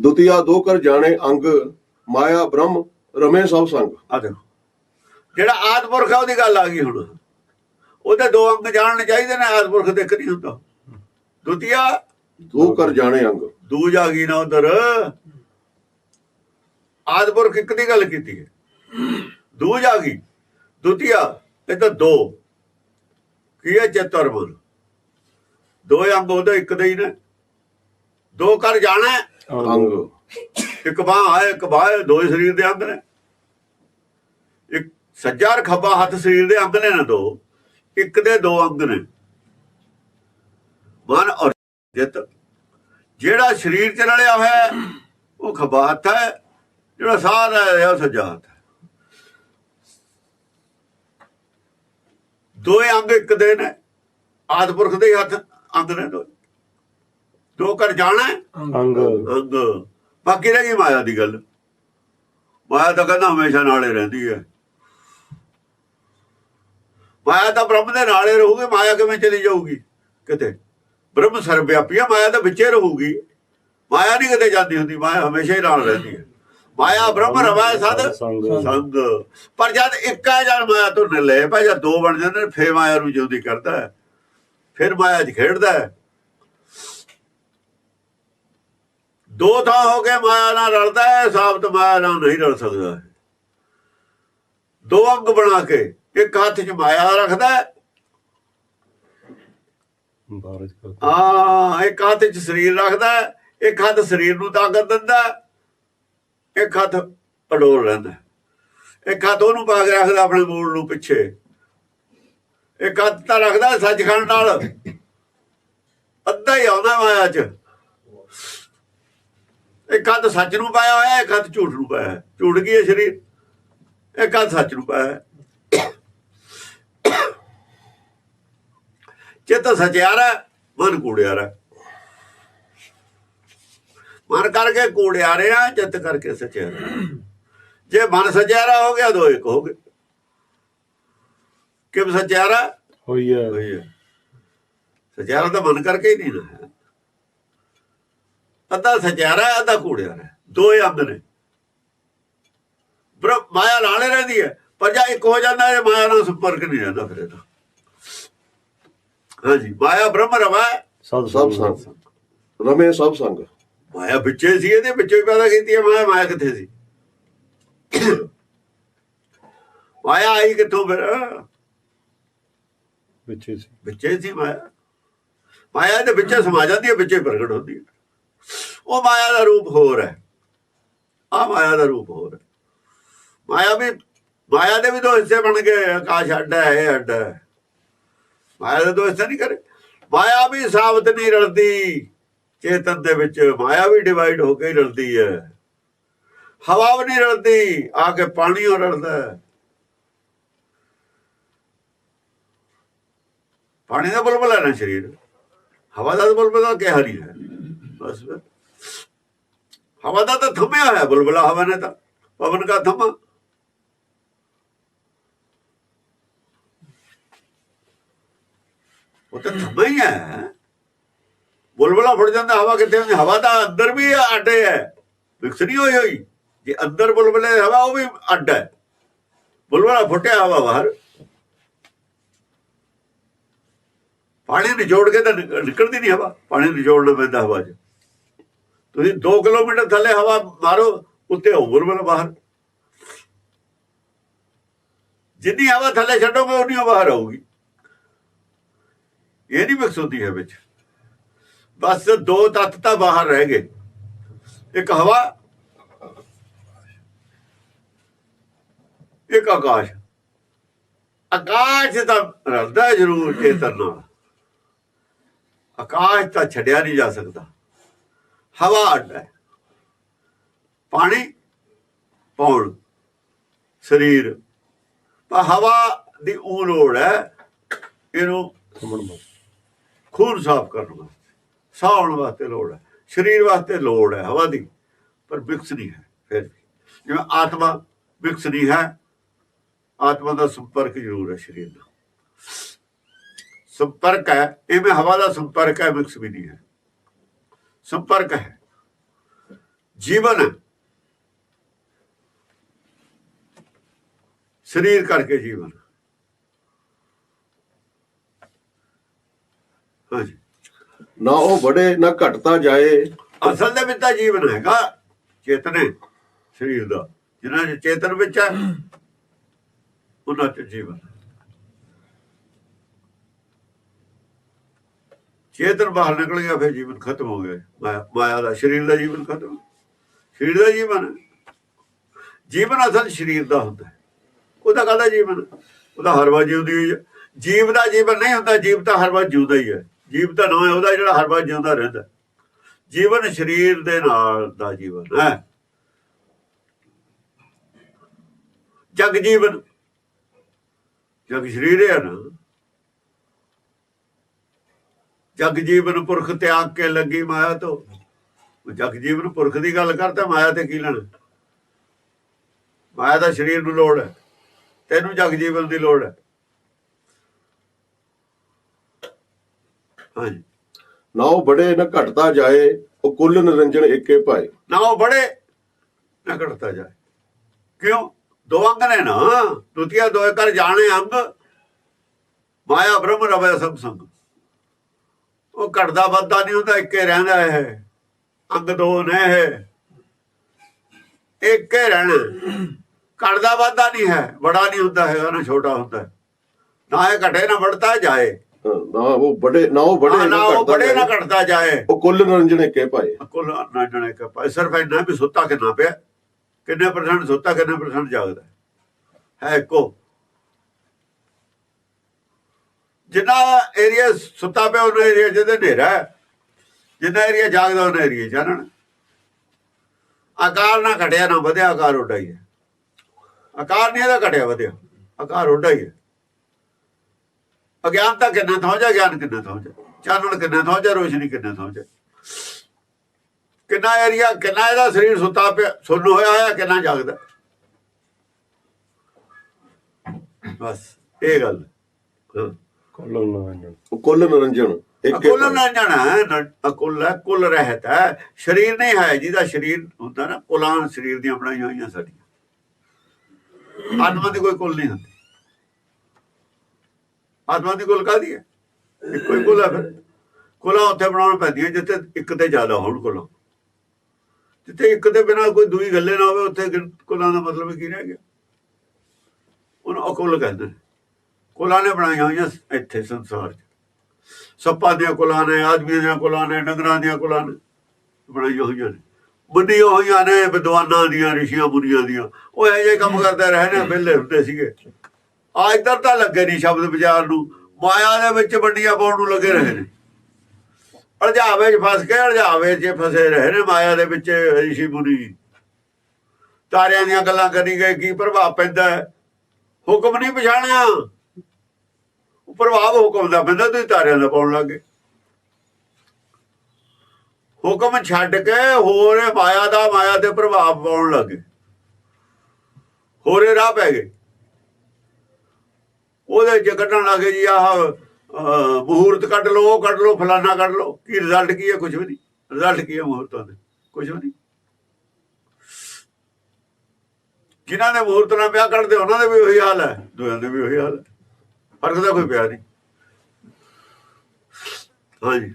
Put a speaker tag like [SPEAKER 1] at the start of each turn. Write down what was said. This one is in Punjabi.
[SPEAKER 1] ਦੁਤੀਆ ਦੋ ਕਰ ਜਾਣੇ ਅੰਗ ਮਾਇਆ ਬ੍ਰਹਮ ਰਮੇ ਸਭ ਸੰਗ।
[SPEAKER 2] ਆ ਦੇਖੋ। ਜਿਹੜਾ ਆਦਪੁਰਖ ਆ ਉਹਦੀ ਗੱਲ ਆ ਗਈ ਹੁਣ। ਉਹਦੇ ਦੋ ਅੰਗ ਜਾਣਨੇ ਚਾਹੀਦੇ ਨੇ ਆਦਪੁਰਖ ਦੇ ਇੱਕ ਨਹੀਂ ਹੁੰਦਾ। ਦੁਤੀਆ
[SPEAKER 1] ਦੋ ਕਰ ਜਾਣੇ ਅੰਗ।
[SPEAKER 2] ਦੂਜ ਆ ਗਈ ਨਾ ਉਧਰ। ਆਦਪੁਰਖ ਇੱਕ ਦੀ ਗੱਲ ਕੀਤੀ ਹੈ। ਦੂਜ ਆ ਗਈ। ਦੁਤੀਆ ਇਹ ਤਾਂ ਦੋ। ਕੀ ਹੈ ਚਤੁਰਮਨ ਦੋ ਅੰਗ ਉਹਦੇ ਇੱਕ ਦੇ ਹੀ ਨੇ। ਦੋ ਕਰ ਜਾਣਾ।
[SPEAKER 1] ਅੰਗ।
[SPEAKER 2] ਇੱਕ ਬਾਹ ਹੈ ਇੱਕ ਬਾਹ ਹੈ ਦੋ ਹੀ ਸਰੀਰ ਦੇ ਅੰਗ ਨੇ। ਇੱਕ ਸੱਜਾ ਖੱਬਾ ਹੱਥ ਸਰੀਰ ਦੇ ਅੰਗ ਨੇ ਨਾ ਦੋ ਇੱਕ ਦੇ ਦੋ ਅੰਗ ਨੇ। ਮਨ ਔਰ ਜਿੱਤ। ਜਿਹੜਾ ਸਰੀਰ ਚ ਰਲਿਆ ਹੋਇਆ ਹੈ, ਉਹ ਖੱਬਾ ਹੱਥ ਹੈ ਜਿਹੜਾ ਸਾਹ ਲੈ ਰਿਹਾ ਉਹ ਸੱਜਾ ਹੱਥ ਹੈ। ਦੋਏ ਅੰਗ ਇੱਕ ਦੇ ਨੇ ਆਦਪੁਰਖ ਦੇ ਹੀ ਹੱਥ ਅੰਗ ਨੇ ਦੋ ਦੋ ਕਰ ਜਾਣਾ
[SPEAKER 3] ਅੰਗ।
[SPEAKER 2] ਅੰਗ। ਬਾਕੀ ਰਹਿ ਗਈ ਮਾਇਆ ਦੀ ਗੱਲ। ਮਾਇਆ ਤਾਂ ਕਹਿੰਦਾ ਹਮੇਸ਼ਾ ਨਾਲੇ ਰਹਿੰਦੀ ਹੈ। ਮਾਇਆ ਤਾਂ ਬ੍ਰਹਮ ਦੇ ਨਾਲੇ ਰਹੂਗੀ ਮਾਇਆ ਕਿਵੇਂ ਚਲੀ ਜਾਊਗੀ? ਕਿਤੇ। ਬ੍ਰਹਮ ਸਰਵਿਆਪੀ ਹੈ ਮਾਇਆ ਤਾਂ ਵਿੱਚੇ ਰਹੂਗੀ। ਮਾਇਆ ਨਹੀਂ ਕਿਤੇ ਜਾਂਦੀ ਹੁੰਦੀ ਮਾਇਆ ਹਮੇਸ਼ਾ ਹੀ ਨਾਲ ਰਹਿੰਦੀ ਹੈ। ਮਾਇਆ ਬ੍ਰਹਮ ਰਵਾ ਸਦ
[SPEAKER 3] ਸੰਗ।
[SPEAKER 2] ਪਰ ਜਦ ਇੱਕ ਆ ਜਦ ਮਾਇਆ ਤੋਂ ਨਿਲੇ ਪਾ ਜਦ ਦੋ ਬਣ ਜਾਂਦੇ ਨੇ ਫੇਰ ਮਾਇਆ ਨੂੰ ਜਿਉਂਦੀ ਕਰਦਾ ਹੈ। ਫਿਰ ਮਾਇਆ 'ਚ ਖੇਡਦਾ ਹੈ। ਦੋ ਥਾਂ ਹੋ ਕੇ ਮਾਇਆ ਨਾਲ ਰਲਦਾ ਹੈ ਸਾਬਤ ਮਾਇਆ ਨਾਲ ਨਹੀਂ ਰਲ ਸਕਦਾ। ਦੋ ਅੰਗ ਬਣਾ ਕੇ ਇੱਕ ਹੱਥ 'ਚ ਮਾਇਆ ਰੱਖਦਾ ਆ ਇੱਕ ਹੱਥ 'ਚ ਸਰੀਰ ਰੱਖਦਾ ਇੱਕ ਹੱਥ ਸਰੀਰ ਨੂੰ ਤਾਕਤ ਦਿੰਦਾ ਇੱਕ ਹੱਥ ਅਡੋਲ ਰਹਿੰਦਾ ਹੈ। ਇੱਕ ਹੱਥ ਉਹਨੂੰ ਪਾ ਕੇ ਰੱਖਦਾ ਆਪਣੇ ਮੂਲ ਨੂੰ ਪਿੱਛੇ। ਇੱਕ ਹੱਥ ਤਾਂ ਰੱਖਦਾ ਸੱਚਖੰਡ ਨਾਲ। ਅੱਧਾ ਹੀ ਆਉਂਦਾ ਮਾਇਆ 'ਚ। ਇੱਕ ਹੱਥ ਸੱਚ ਨੂੰ ਪਾਇਆ ਹੋਇਆ ਇੱਕ ਹੱਥ ਝੂਠ ਨੂੰ ਪਾਇਆ ਹੈ। ਝੂਠ ਕੀ ਹੈ ਸਰੀਰ? ਇੱਕ ਹੱਥ ਸੱਚ ਨੂੰ ਪਾਇਆ ਹੈ। ਚਿੱਤ ਸਚਿਆਰਾ ਮਨ ਕੂੜਿਆਰਾ ਮਨ ਕਰਕੇ ਕੂੜਿਆਰਿਆ ਚਿੱਤ ਕਰਕੇ ਸਚਿਆਰਾ ਜੇ ਮਨ ਸਚਿਆਰਾ ਹੋ ਗਿਆ ਦੋ ਇੱਕ ਹੋ ਗਏ। ਕਿਵੇਂ ਸਚਿਆਰਾ?
[SPEAKER 3] ਹੋਈ ਹੈ।
[SPEAKER 2] ਸਚਿਆਰਾ ਤਾਂ ਮਨ ਕਰਕੇ ਹੀ ਨਹੀਂ ਨਾ ਅੱਧਾ ਸਚਿਆਰਾ ਅੱਧਾ ਕੂੜਿਆਰਾ ਹੈ। ਦੋ ਅੰਗ ਨੇ। ਬ੍ਰਹਮ ਮਾਇਆ ਨਾਲੇ ਰਹਿੰਦੀ ਹੈ। ਪਰ ਜਾਂ ਇੱਕ ਹੋ ਜਾਂਦਾ ਹੈ ਮਾਇਆ ਨਾਲ ਸੰਪਰਕ ਨਹੀਂ ਰਹਿੰਦਾ ਫਿਰ ਇਹਦਾ। ਹਾਂਜੀ ਮਾਇਆ ਬ੍ਰਹਮ ਰਵਾ
[SPEAKER 3] ਸਭ
[SPEAKER 1] ਸਭ
[SPEAKER 3] ਸੰਗ।
[SPEAKER 1] ਰਮੇ ਸਭ ਸੰਗ।
[SPEAKER 2] ਮਾਇਆ ਵਿੱਚੇ ਸੀ ਇਹਦੇ ਵਿੱਚੋਂ ਹੀ ਪੈਦਾ ਕੀਤੀ ਹੈ। ਮਾਇਆ ਮਾਇਆ ਕਿੱਥੇ ਸੀ? ਮਾਇਆ ਆਈ ਕਿੱਥੋਂ ਫਿਰ?
[SPEAKER 3] ਵਿੱਚ ਸੀ।
[SPEAKER 2] ਵਿੱਚੇ ਸੀ ਮਾਇਆ। ਮਾਇਆ ਦੇ ਵਿੱਚੇ ਸਮਾ ਜਾਂਦੀ ਹੈ ਵਿੱਚੇ ਪ੍ਰਗਟ ਹੁੰਦੀ ਹੈ। ਉਹ ਮਾਇਆ ਦਾ ਰੂਪ ਹੋਰ ਹੈ। ਆ ਮਾਇਆ ਦਾ ਰੂਪ ਹੋਰ ਹੈ। ਮਾਇਆ ਵੀ, ਮਾਇਆ ਦੇ ਵੀ ਦੋ ਹਿੱਸੇ ਬਣ ਗਏ ਆਕਾਸ਼ ਅੱਡ ਹੈ, ਇਹ ਅੱਡ ਹੈ। ਮਾਇਆ ਦੇ ਦੋ ਹਿੱਸੇ ਨਹੀਂ ਕਰੇ। ਮਾਇਆ ਵੀ ਸਾਬਤ ਨਹੀਂ ਰਲਦੀ। ਚੇਤਨ ਦੇ ਵਿੱਚ ਮਾਇਆ ਵੀ ਡਿਵਾਈਡ ਹੋ ਕੇ ਰਲਦੀ ਹੈ। ਹਵਾ ਵੀ ਨਹੀਂ ਰਲਦੀ। ਆ ਕੇ ਪਾਣੀ ਹੋ। ਰਲਦਾ ਪਾਣੀ ਦਾ ਬੁਲਬੁਲ ਨਾ ਸਰੀਰ। ਹਵਾ ਦਾ ਤਾਂ ਬੁਲਬੁਲ ਦਾ ਕਿਹਾ ਨਹੀਂ ਹੈ। ਬਸ। ਹਵਾ ਦਾ ਤਾਂ ਥੰਮਿਆ ਹੋਇਆ, ਬੁਲਬੁਲਾ ਹਵਾ ਨੇ ਤਾਂ, ਪਵਨ ਦਾ ਥੰਮਾ। ਉਹ ਤਾਂ ਥੰਮਾ ਹੀ ਹੈ। ਬੁਲਬੁਲਾ ਫੁੱਟ ਜਾਂਦਾ, ਹਵਾ ਕਿੱਥੇ ਹੁੰਦੀ ਹਵਾ ਦਾ ਅੰਦਰ ਵੀ ਅੱਡੇ ਹੈ। ਮਿਕਸ ਨਹੀਂ ਹੋਈ ਹੋਈ। ਜੇ ਅੰਦਰ ਬੁਲਬੁਲੇ ਹਵਾ, ਉਹ ਵੀ ਅੱਡ ਹੈ। ਬੁਲਬੁਲਾ ਫੁੱਟਿਆ ਹਵਾ ਬਾਹਰ। ਪਾਣੀ ਨਿਚੋੜ ਕੇ ਤਾਂ ਨਿਕ- ਨਿਕਲਦੀ ਨਹੀਂ ਹਵਾ। ਪਾਣੀ ਨਿਚੋੜਨਾ ਪੈਂਦਾ ਹਵਾ 'ਚ। ਤੁਸੀਂ 2 ਕਿਲੋਮੀਟਰ ਥੱਲੇ ਹਵਾ ਮਾਰੋ, ਉੱਤੇ ਹੋਰ ਵਾਲਾ ਬਾਹਰ। ਜਿੰਨੀ ਹਵਾ ਥੱਲੇ ਛੱਡੋਗੇ, ਉਨੀ ਹਵਾ ਬਾਹਰ ਆਊਗੀ। ਇਹ ਨਹੀਂ ਮਿਕਸ ਹੁੰਦੀ ਹੈ ਵਿੱਚ। ਬਸ ਦੋ ਤੱਤ ਤਾਂ ਬਾਹਰ ਰਹਿ ਗਏ। ਇੱਕ ਹਵਾ, ਇੱਕ ਆਕਾਸ਼। ਆਕਾਸ਼ ਤਾਂ ਰਲਦਾ ਜ਼ਰੂਰ ਚੇਤਨ ਨਾਲ। ਆਕਾਸ਼ ਤਾਂ ਛੱਡਿਆ ਨਹੀਂ ਜਾ ਸਕਦਾ। ਹਵਾ ਅੱਡ ਪਾਣੀ ਪੌਣ ਸਰੀਰ। ਪਰ ਹਵਾ ਦੀ ਉਹ ਲੋੜ ਹੈ ਇਹਨੂੰ ਖੂਨ ਸਾਫ਼ ਕਰਨ ਵਾਸਤੇ ਸਾਹ ਆਉਣ ਵਾਸਤੇ ਲੋੜ ਹੈ। ਸਰੀਰ ਵਾਸਤੇ ਲੋੜ ਹੈ ਹਵਾ ਦੀ ਪਰ ਵਿਕਸ ਨਹੀਂ ਹੈ ਫਿਰ ਵੀ। ਜਿਵੇਂ ਆਤਮਾ ਵਿਕਸ ਨਹੀਂ ਹੈ ਆਤਮਾ ਦਾ ਸੰਪਰਕ ਜ਼ਰੂਰ ਹੈ ਸਰੀਰ ਨਾਲ ਸੰਪਰਕ ਹੈ ਇਵੇਂ ਹਵਾ ਦਾ ਸੰਪਰਕ ਹੈ ਵਿਕਸ ਵੀ ਨਹੀਂ ਹੈ। ਸੰਪਰਕ ਹੈ। ਜੀਵਨ ਸਰੀਰ ਕਰਕੇ ਜੀਵਨ। ਹਾਂਜੀ।
[SPEAKER 1] ਨਾ ਉਹ ਬੜੇ ਨਾ ਘਟਦਾ ਜਾਏ।
[SPEAKER 2] ਅਸਲ ਦੇ ਵਿੱਚ ਤਾਂ ਜੀਵਨ ਹੈਗਾ ਚੇਤਨ ਸਰੀਰ ਦਾ। ਜਿਨ੍ਹਾਂ ਦੇ ਚੇਤਨ ਵਿੱਚ ਹੈ ਉਹਨਾਂ ਚ ਜੀਵਨ ਹੈ। ਚੇਤਨ ਬਾਹਰ ਨਿਕਲ ਗਿਆ, ਫਿਰ ਜੀਵਨ ਖਤਮ ਹੋ ਗਿਆ। ਮਾਇਆ ਮਾਇਆ ਦਾ ਸਰੀਰ ਦਾ ਜੀਵਨ ਖਤਮ। ਸਰੀਰ ਦਾ ਜੀਵਨ। ਜੀਵਨ ਅਸਲ ਸਰੀਰ ਦਾ ਹੁੰਦਾ। ਹੈ ਉਹਦਾ ਕਾਹਦਾ ਜੀਵਨ। ਉਹਦਾ ਹਰ ਵਾਰ ਜਿਉਂਦੀ ਹੈ। ਜੀਵ ਦਾ ਜੀਵਨ ਨਹੀਂ ਹੁੰਦਾ, ਜੀਵ ਤਾਂ ਹਰ ਵਾਰ ਜਿਉਂਦਾ ਹੀ ਹੈ। ਜੀਵ ਤਾਂ ਨਾ ਹੈ ਉਹਦਾ ਜਿਹੜਾ ਹਰ ਵਾਰ ਜਿਉਂਦਾ ਰਹਿੰਦਾ। ਜੀਵਨ ਸਰੀਰ ਦੇ ਨਾਲ ਦਾ ਜੀਵਨ ਹੈ। ਜਗ ਜੀਵਨ। ਜਗ ਸਰੀਰ ਹੈ ਨਾ। ਜਗ ਜੀਵਨ ਪੁਰਖ ਤਿਆਗ ਕੇ ਲੱਗੀ ਮਾਇਆ ਤੋਂ। ਉਹ ਜਗ ਜੀਵਨ ਪੁਰਖ ਦੀ ਗੱਲ ਕਰਦਾ ਮਾਇਆ ਤੇ ਕੀ ਲੈਣਾ? ਮਾਇਆ ਦਾ ਸਰੀਰ ਨੂੰ ਲੋੜ ਹੈ ਤੈਨੂੰ ਜਗ ਜੀਵਨ ਦੀ ਲੋੜ ਹੈ। ਹਾਂਜੀ।
[SPEAKER 1] ਨਾ ਉਹ ਬੜੇ ਨਾ ਘਟਦਾ ਜਾਏ ਉਹ ਕੁੱਲ ਨਿਰੰਜਨ ਏਕੇ ਭਾਏ
[SPEAKER 2] ਨਾ ਉਹ ਬੜੇ ਨਾ ਘਟਦਾ ਜਾਏ। ਕਿਉਂ? ਦੋ ਅੰਗ ਨੇ ਨਾ। ਦੁਤੀਆ ਦੋਏ ਕਰ ਜਾਣੇ ਅੰਗ। ਮਾਇਆ ਬ੍ਰਹਮ ਰਵੈ ਸਭ ਸੰਗ। ਉਹ ਘਟਦਾ ਵੱਧਦਾ ਨਹੀਂ ਹੁੰਦਾ ਇੱਕੇ ਰਹਿੰਦਾ ਹੈ ਅੰਗ ਦੋ ਨੇ ਹੈ ਇੱਕੇ ਰਹਿਣਾ। ਘਟਦਾ ਵੱਧਦਾ ਨਹੀਂ ਹੈ ਬੜਾ ਨਹੀਂ ਹੁੰਦਾ ਹੈਗਾ ਨਾ ਛੋਟਾ ਹੁੰਦਾ ਹੈ। ਨਾ ਇਹ ਘਟੇ ਨਾ ਵੱਧਦਾ ਜਾਏ।
[SPEAKER 1] ਹਾਂ, ਨਾ ਉਹ ਬੜੇ ਨਾ ਉਹ ਬੜੇ
[SPEAKER 2] ਨਾ ਉਹ
[SPEAKER 1] ਘਟਦਾ
[SPEAKER 2] ਬੜੇ ਨਾ
[SPEAKER 1] ਜਾਏ।
[SPEAKER 2] ਘਟਦਾ ਜਾਏ।
[SPEAKER 1] ਉਹ ਕੁੱਲ ਨਿਰੰਜਨ ਏਕੇ ਭਾਏ
[SPEAKER 2] ਕੁੱਲ ਨਾ ਜਣੇ ਕਾ ਪਾ ਸਿਰਫ ਇੰਨਾ ਵੀ ਸੁੱਤਾ ਕਿੰਨਾ ਪਿਆ? ਕਿੰਨੇ ਪਰਸੈਂਟ ਸੁੱਤਾ ਕਿੰਨੇ ਪਰਸੈਂਟ ਜਾਗਦਾ ਹੈ ਇੱਕੋ। ਜਿੰਨਾ ਏਰੀਆ ਸੁੱਤਾ ਪਿਆ ਉਹਨਾਂ ਏਰੀਆ ਜਿਹਦੇ ਹਨੇਰਾ ਹੈ। ਜਿੰਨਾ ਏਰੀਆ ਜਾਗਦਾ ਉਹਨਾਂ ਏਰੀਆ ਜਾਣਨ ਆਕਾਰ ਨਾ ਘਟਿਆ ਨਾ ਵਧਿਆ, ਆਕਾਰ ਉੱਡਾ ਹੀ ਹੈ। ਆਕਾਰ ਨਹੀਂ ਇਹਦਾ ਘਟਿਆ ਵਧਿਆ, ਆਕਾਰ ਉੱਡਾ ਹੀ ਹੈ। ਅਗਿਆਨਤਾ ਕਿੰਨਾ ਥਾਂ ਜਾ, ਗਿਆਨ ਕਿੰਨਾ ਥਾਂ ਜਾ। ਚਾਨਣ ਕਿੰਨਾ ਥਾਂ ਜਾ, ਰੋਸ਼ਨੀ ਕਿੰਨਾ ਥਾਂ ਜਾ। ਕਿੰਨਾ ਏਰੀਆ ਕਿੰਨਾ ਇਹਦਾ ਸਰੀਰ ਸੁੱਤਾ ਪਿਆ, ਸੁੰਨ ਹੋਇਆ ਹੋਇਆ, ਕਿੰਨਾ ਜਾਗਦਾ। ਬਸ, ਇਹ ਗੱਲ। ਹਾਂ।
[SPEAKER 3] ਕੋਲੋਂ ਨਾ ਜਾਣ
[SPEAKER 1] ਉਹ ਕੁੱਲ ਨਿਰੰਜਨ ਏਕੇ
[SPEAKER 2] ਅਕੁਲ। ਨਾ ਜਾਣਾ ਅਕੁਲ ਹੈ ਕੁਲ ਰਹਿਤ ਹੈ ਸਰੀਰ ਨਹੀਂ ਹੈ ਜਿਹਦਾ ਸਰੀਰ ਹੁੰਦਾ ਨਾ ਕੁਲਾਂ ਸਰੀਰ ਦੀਆਂ ਬਣਾਈਆਂ ਹੋਈਆਂ ਸਾਡੀਆਂ ਆਤਮਾ ਦੀ ਕੋਈ ਕੁਲ ਨਹੀਂ ਹੁੰਦੀ ਆਤਮਾ ਦੀ ਕੁਲ ਕਾਦੀ ਹੈ ਹੀ ਕੁਲ ਹੈ ਫਿਰ ਕੁਲਾਂ ਉੱਥੇ ਬਣਾਉਣ ਪੈਂਦੀਆਂ ਜਿੱਥੇ ਇੱਕ ਤੇ ਜ਼ਿਆਦਾ ਹੋਣ ਕੁਲਾਂ ਜਿੱਥੇ ਇੱਕ ਦੇ ਬਿਨਾਂ ਕੋਈ ਦੂਈ ਗੱਲੇ ਨਾ ਹੋਵੇ ਉੱਥੇ ਕੁਲਾਂ ਦਾ ਮਤਲਬ ਕੀ ਰਹਿ ਗਿਆ ਉਹਨੂੰ ਅਕੁਲ ਕਹਿੰਦੇ ਨੇ ਕੁਲਾਂ ਨੇ ਬਣਾਈਆਂ ਹੋਈਆਂ ਇੱਥੇ ਸੰਸਾਰ 'ਚ। ਸੱਪਾਂ ਦੀਆਂ ਕੋਲਾਂ ਨੇ, ਆਦਮੀਆਂ ਦੀਆਂ ਕੁਲਾਂ ਨੇ, ਡੰਗਰਾਂ ਦੀਆਂ ਕੁਲਾਂ ਨੇ ਬਣਾਈਆਂ ਹੋਈਆਂ ਨੇ। ਬੰਦੀਆਂ ਹੋਈਆਂ ਨੇ ਵਿਦਵਾਨਾਂ ਦੀਆਂ, ਰਿਸ਼ੀਆਂ ਮੁਨੀਆਂ ਦੀਆਂ। ਉਹ ਇਹ ਜਿਹੇ ਕੰਮ ਕਰਦੇ ਰਹੇ ਨੇ, ਵਿਹਲੇ ਹੁੰਦੇ ਸੀਗੇ। ਆ ਇੱਧਰ ਤਾਂ ਲੱਗੇ ਨਹੀਂ ਸ਼ਬਦ ਵਿਚਾਰ ਨੂੰ। ਮਾਇਆ ਦੇ ਵਿੱਚ ਵੰਡੀਆਂ ਪਾਉਣ ਨੂੰ ਲੱਗੇ ਰਹੇ ਨੇ। ਅਲਝਾਵੇ 'ਚ ਫਸ ਕੇ ਅਲਝਾਵੇ 'ਚ ਫਸੇ ਰਹੇ ਨੇ ਮਾਇਆ ਦੇ ਵਿੱਚ ਰਿਸ਼ੀ ਮੁਨੀ। ਤਾਰਿਆਂ ਦੀਆਂ ਗੱਲਾਂ ਕਰੀ ਗਏ, ਕੀ ਪ੍ਰਭਾਵ ਪੈਂਦਾ ਹੁਕਮ ਨਹੀਂ ਪਛਾਣਿਆ। ਪ੍ਰਭਾਵ ਹੁਕਮ ਦਾ ਪੈਂਦਾ ਤੁਸੀਂ ਤਾਰਿਆਂ ਦਾ ਪਾਉਣ ਲੱਗੇ ਹੁਕਮ ਛੱਡ ਕੇ ਹੋਰ ਮਾਇਆ ਦਾ ਮਾਇਆ ਦੇ ਪ੍ਰਭਾਵ ਪਾਉਣ ਲੱਗੇ ਹੋਰੇ ਰਾਹ ਪੈ ਗਏ। ਉਹਦੇ ਚ ਕੱਢਣ ਲੱਗੇ ਜੀ ਆਹ ਅਹ, ਮਹੂਰਤ ਕੱਢ ਲੋ ਕੱਢ ਲੋ ਫਲਾਨਾ ਕੱਢ ਲੋ ਕੀ ਰਿਜ਼ਲਟ ਕੀ ਹੈ? ਕੁਝ ਵੀ ਨਹੀਂ। ਰਿਜ਼ਲਟ ਕੀ ਹੈ ਮਹੂਰਤਾਂ ਦੇ? ਕੁਝ ਵੀ ਨਹੀਂ। ਜਿਨ੍ਹਾਂ ਨੇ ਮਹੂਰਤ ਨਾਲ ਵਿਆਹ ਕਰਦੇ ਉਹਨਾਂ ਦੇ ਵੀ ਉਹੀ ਹਾਲ ਹੈ ਦੋਹਾਂ ਦੇ ਵੀ ਉਹੀ ਹਾਲ ਹੈ। ਫ਼ਰਕ ਦਾ ਕੋਈ ਪਿਆ ਨਹੀਂ ਹਾਂਜੀ।